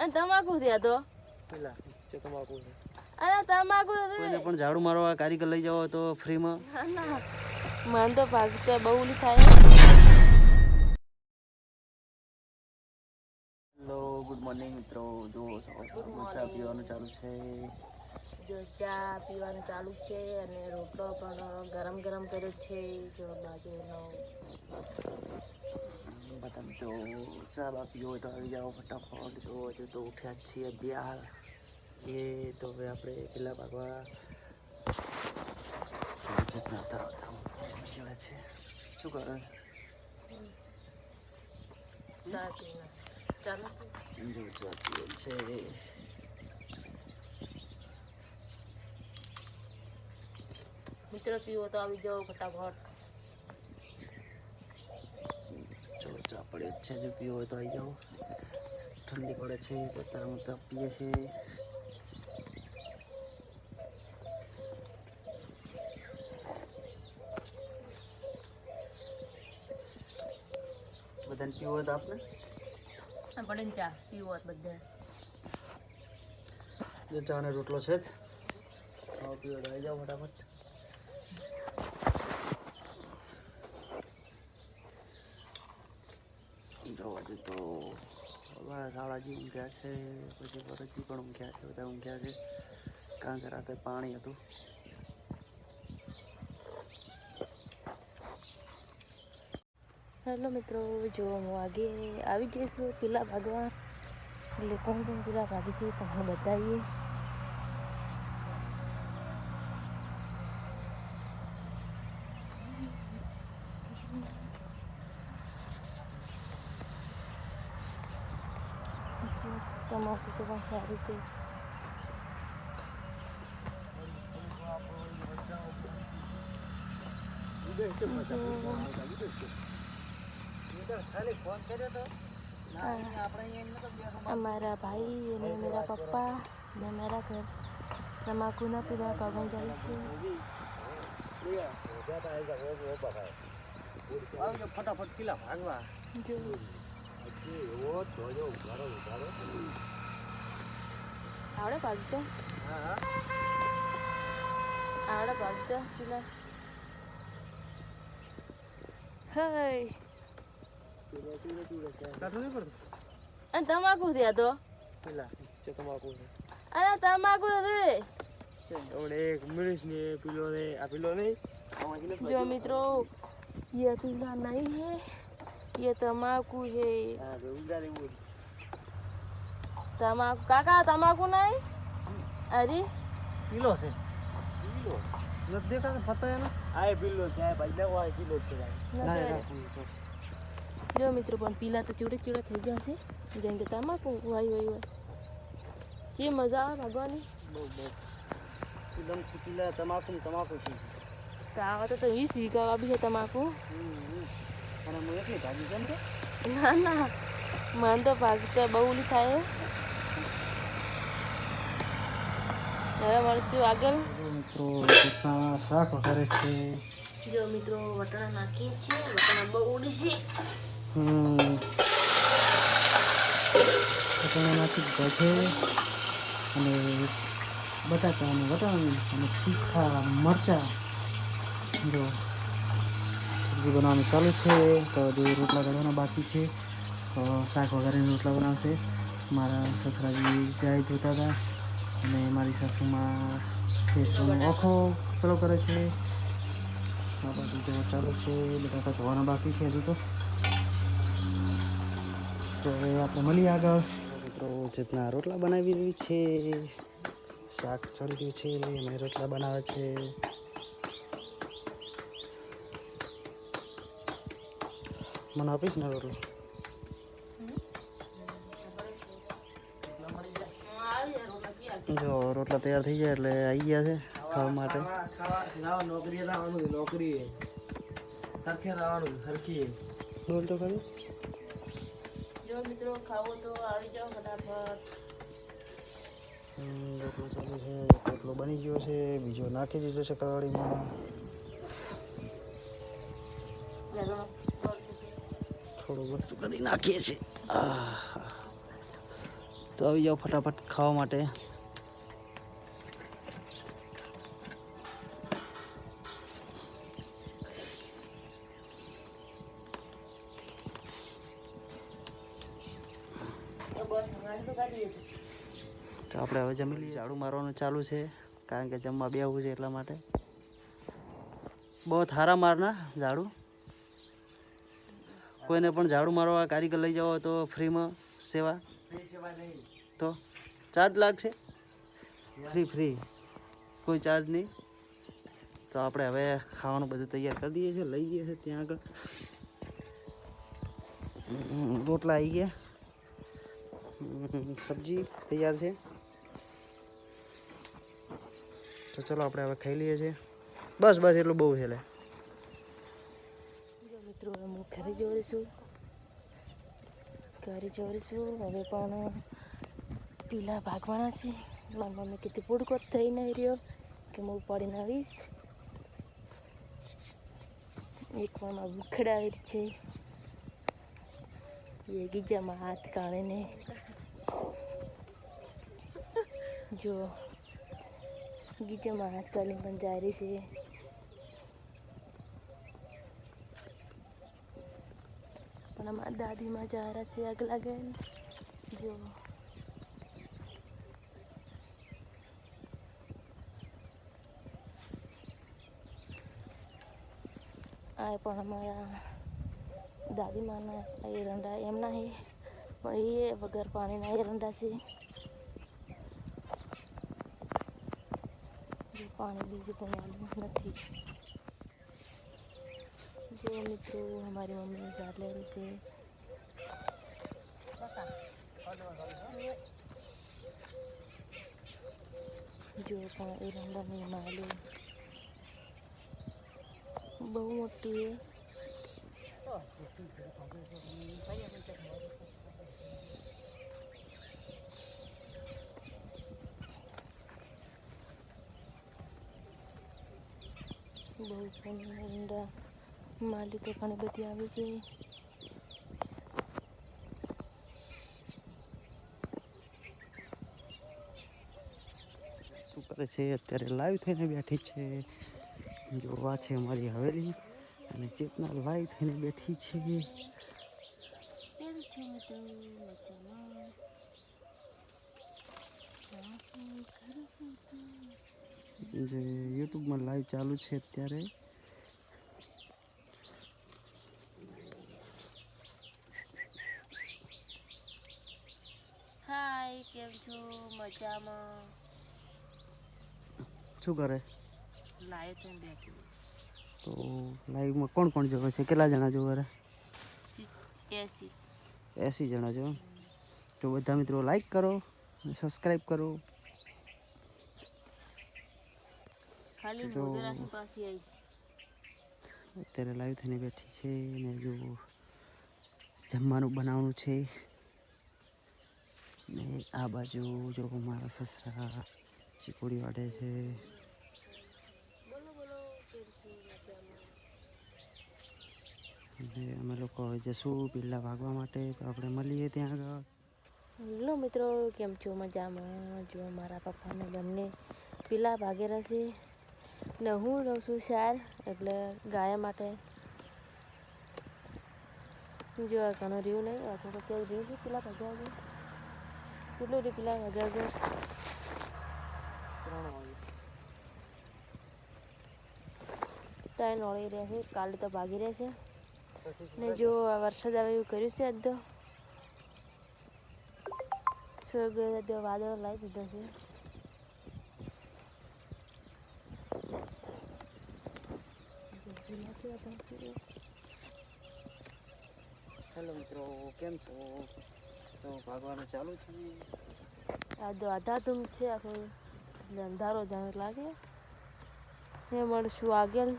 અને તમાકુ થયા તો. તમાકુ અરે તમાકુ તો કોઈને પણ ઝાડુ મારવા કારીગર લઈ જાવ તો ફ્રીમાં. મન તો ભાગતે બહુ થાય. હેલો ગુડ મોર્નિંગ મિત્રો. જો ચા પીવાનું ચાલુ છે. જો ચા પીવાનું ચાલુ છે અને રોટલો પણ ગરમ ગરમ કર્યો છે. જો બાજુનો બધા તો ચા બા પીવો તો આવી જાઓ ફટાફટ જો હજુ તો ઉઠ્યા જ છીએ બિહાર એ તો હવે આપણે પેલા ભાગવા જતના તરફ નીકળે છે છે મિત્ર પીવો તો આવી જાઓ ફટાફટ. ચલો ચા પડે જ છે જો પીવો હોય તો આવી જાઓ. ઠંડી પડે છે તો ચા પીએ છે. બધાને પીવો હોય તો આપણે પડે ને ચા પીવો હોય બધા જો ચા ને રોટલો છે જ. ખાવા પીવો તો આવી જાઓ ફટાફટ જો હજુ તો હવે શાળાજી ઊંઘ્યા છે, પછી ભરતજી પણ ઊંઘ્યા છે, બધા ઊંઘ્યા છે. કારણ કે રાતે પાણી હતું. હેલો મિત્રો, જો હું આગે આવી જઈશું પેલા ભાગવા. એટલે કોણ કોણ પેલા ભાગે છે તમને બતાવીએ. તમાકુ તો પણ સારું છે અમારા ભાઈ અને મેરા પપ્પા ને મેરા ઘર તમાકુના પીલા ભાગવા જાય છે ફટાફટ પેલા ભાગવા જો આવડે ભાગતો આવડે ભાગતો ચૂલા. અને તમાકુ થયા તો. તમાકુ અરે તમાકુ જો મિત્રો, યે હે. એ તમાકુ છે. તમાકુ કાકા તમાકુ નહીં? અરે. પીલો છે. પીલો. નથી દેખાતો ફતા એનો? હા એ પીલો છે આ ભાઈ નવો આ પીલો છે જો મિત્રો પણ પીલા તો ચીવડે ચીવડે થઈ જશે જેમ કે તમાકુ વાય વાય વાય જે મજા આવે ભગવાની. બહુ બહુ. એકદમ પીલા તમાકુ તમાકુ છે. તો આવા તો વીસ વીઘા બી છે તમાકુ. અને હું એકલી ભાગી કેમ કે? ના ના. મને તો ભાગતા બહુ ઓલી થાય. હવે મળશું આગળ. મિત્રો શાક વઘારે છે. જો મિત્રો વટાણા નાખીએ છીએ. વટાણા બહુ ઉડી છે હમ. વટાણા નાખી અને બટાકા અને વટાણા અને તીખા મરચાં. જો. સબ્જી બનાવવાનું ચાલુ છે, તો જે રોટલા કરવાના બાકી છે. તો શાક વગેરેના રોટલા બનાવશે. મારા સસરાજી ગાય જોતા હતા અને મારી સાસુમાં ફેસબુકનો ઓખો પેલો કરે છે. આ બધું જોવા ચાલુ છે, બધા ધોવાના બાકી છે હજુ તો. તો હવે આપણે મળીએ આગળ. મિત્રો જેતના રોટલા બનાવી રહી છે, શાક ચડી રહ્યું છે અને રોટલા બનાવે છે. મને આપીશ ને રોટલો? જો રોટલા તૈયાર થઈ જાય એટલે આવી ગયા છે ખાવા માટે. નોકરી લાવવાનું નોકરી સરખે લાવવાનું સરખી બોલ તો ખરું. જો મિત્રો ખાવો તો આવી જાઓ ફટાફટ. રોટલો ચાલુ છે. રોટલો બની ગયો છે બીજો નાખી દીધો છે કવાડીમાં થોડું વસ્તુ કરી નાખીએ છીએ. તો આવી જાઓ ફટાફટ ખાવા માટે. તો આપણે હવે જમી લઈએ. ઝાડુ મારવાનું ચાલુ છે, કારણ કે જમવા બેહવું છે એટલા માટે. બહુ હારા મારના ઝાડુ. કોઈને પણ ઝાડુ મારવા કારીગર લઈ જાઓ તો ફ્રીમાં સેવા? તો ચાર્જ લાગશે? Free free. કોઈ ચાર્જ નહીં. તો આપણે હવે ખાવાનું બધું તૈયાર કરી દઈએ છીએ, લઈ જઈએ છીએ ત્યાં આગળ. રોટલા આવી ગયા. સબ્જી તૈયાર છે. તો ચલો આપણે હવે ખાઈ લઈએ છીએ. બસ બસ, એટલું બહુ છે લે. જો મિત્રો હું ઘરે જોડે છું. ઘરે છું. હવે પણ પીલા ભાગવાના છે. મારી મમ્મી કીધું પૂડકો થઈ નહીં રહ્યો કે હું પડીને આવીશ. એક મામા ઉખડાવી છે. એ ગીજામાં હાથ કાઢીને જો, ગીજામાં હાથ કાઢીને પણ જારી છે. પણ અમારા દાદીમાં જારા છે આગ લાગે જો. આ પણ અમારા દાદીમાના એરંડા એમના છે પણ એ વગર પાણીના એરંડા છે. પાણી બીજું પણ નથી. જો મિત્રો અમારી મમ્મી ઝાડ લે રહી છે જો પણ એરંડાની માલી બહુ મોટી છે બહુ પણ એરંડા માલી તો ઘણી બધી આવે છે. શું કરે છે? અત્યારે લાઈવ થઈને બેઠી છે. જોવા છે અમારી હવેલી. અને ચેતના લાઈવ થઈને બેઠી છે. જે યુટ્યુબમાં લાઈવ ચાલુ છે અત્યારે હાય કેમ છો શું કરે? લાઈવ થઈને બેઠી તો લાઈવમાં કોણ કોણ જોવે છે? કેટલા જણા જોવે રે? એસી. એસી જણા જો. તો બધા મિત્રો લાઈક કરો સબસ્ક્રાઈબ કરો. અત્યારે લાઈવ થઈને બેઠી છે અને જો જમવાનું બનાવવાનું છે. ને આ બાજુ જો મારા સસરા ચીકુડી વાડે છે. અમે લોકો હવે જશું પીલા ભાગવા માટે તો આપણે મળીએ ત્યાં આગળ. હેલો મિત્રો કેમ છો? મજામાં? જો મારા પપ્પાને બંને પેલા ભાગે રહેશે ને હું રહું છું શાર એટલે ગાય માટે. જો ઘણો રહ્યું નહીં અથવા તો કેવું રહ્યું છે પેલા ભાગ્યા કેટલું પેલા ભાગ્યા છે ત્રણ ઓળી રહ્યા છે કાલે તો ભાગી રહ્યા છે ને જો આ વરસાદ આવે એવું કર્યું છે તો સગળે વાદળો લાવી દીધો છે હેલો મિત્રો કેમ છો તો ભાગવાનું ચાલુ છે. આ એટલે અંધારો જાણે લાગે. એ મળશું આગળ.